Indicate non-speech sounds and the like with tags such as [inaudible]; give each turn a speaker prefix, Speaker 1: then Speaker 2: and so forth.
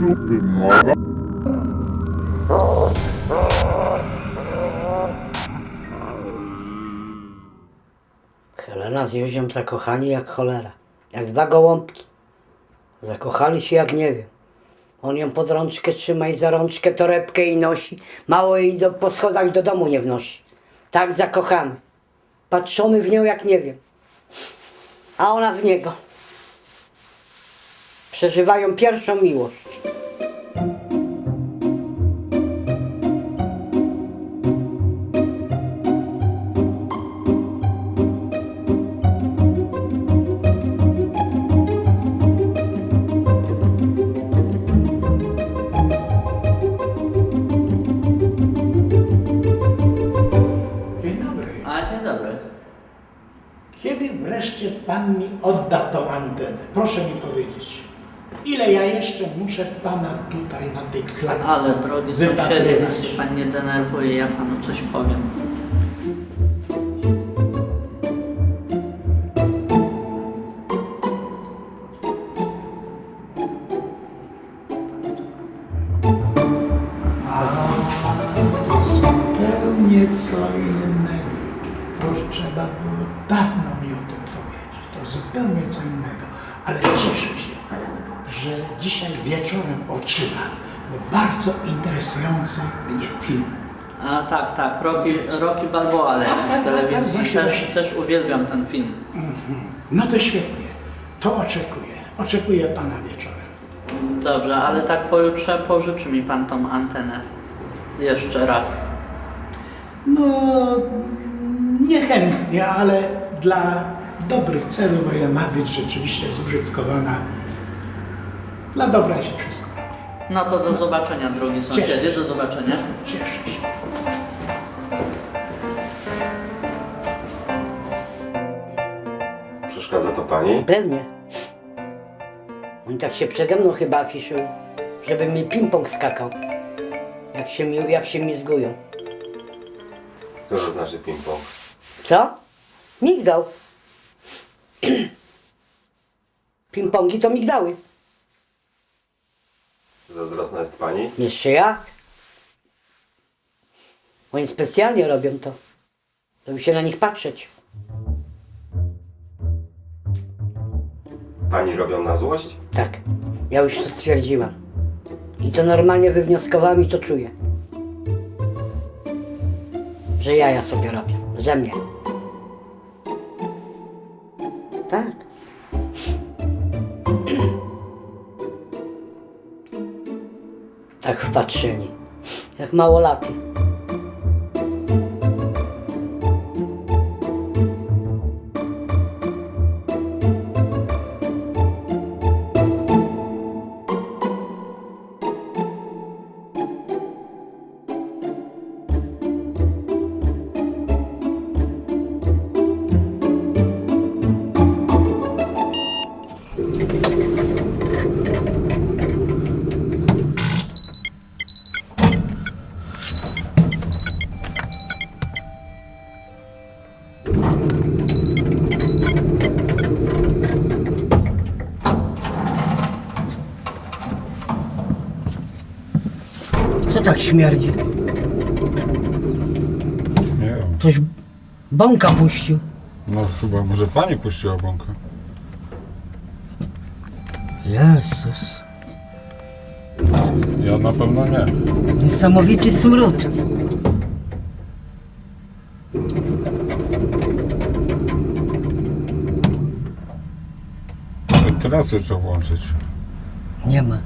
Speaker 1: mogą?
Speaker 2: Helena z Józiem zakochani jak cholera. Jak dwa gołąbki. Zakochali się jak nie wiem. On ją pod rączkę trzyma i za rączkę torebkę i nosi. Mało jej do, po schodach do domu nie wnosi. Tak zakochany. Patrzony w nią jak nie wiem. A ona w niego. Przeżywają pierwszą miłość.
Speaker 3: Dzień dobry.
Speaker 4: A, dzień dobry.
Speaker 3: Kiedy wreszcie pan mi odda tą antenę? Proszę mi powiedzieć. Ile ja jeszcze muszę pana tutaj na tej klatce
Speaker 4: Ale drogi sąsiedzie,
Speaker 3: wypatrywać?
Speaker 4: jeśli pan nie denerwuje, ja panu coś powiem.
Speaker 3: Zupełnie co innego. To trzeba było dawno mi o tym powiedzieć. To zupełnie co innego. Ale cieszę się, że dzisiaj wieczorem otrzymam bo bardzo interesujący mnie film.
Speaker 4: A tak, tak, Rocky, Rocky Balboa leci
Speaker 3: Tak, tak,
Speaker 4: w
Speaker 3: tak,
Speaker 4: telewizji.
Speaker 3: tak, właśnie,
Speaker 4: też,
Speaker 3: właśnie.
Speaker 4: też uwielbiam ten film.
Speaker 3: No to świetnie. To oczekuję. Oczekuję pana wieczorem.
Speaker 4: Dobrze, ale tak pojutrze pożyczy mi pan tą antenę. Jeszcze raz.
Speaker 3: No, niechętnie, ale dla dobrych celów, o ile ma być rzeczywiście zużytkowana, dla dobra się wszystko.
Speaker 4: No to do zobaczenia, drogi sąsiedzie, do zobaczenia.
Speaker 3: Cieszę się.
Speaker 1: Przeszkadza to pani?
Speaker 2: Pewnie. Oni tak się przede mną chyba afiszują, żeby mi ping-pong skakał. Jak się mi, jak się mi zgują.
Speaker 1: Co to znaczy ping-pong?
Speaker 2: Co? Migdał. [clears throat] Ping-pongi to migdały.
Speaker 1: Zazdrosna jest pani?
Speaker 2: Jeszcze jak? Oni specjalnie robią to, żeby się na nich patrzeć.
Speaker 1: Pani robią na złość?
Speaker 2: Tak, ja już to stwierdziłam. I to normalnie wywnioskowałam i to czuję. Że jaja sobie robię. Ze mnie. Tak. Tak wpatrzeni. Jak małolaty. Tak śmierdzi?
Speaker 5: Nie wiem.
Speaker 2: Ktoś bąka puścił.
Speaker 5: No chyba może pani puściła bąkę.
Speaker 2: Jezus.
Speaker 5: Ja na pewno nie.
Speaker 2: Niesamowity smród.
Speaker 5: Wentylację trzeba włączyć.
Speaker 2: Nie ma.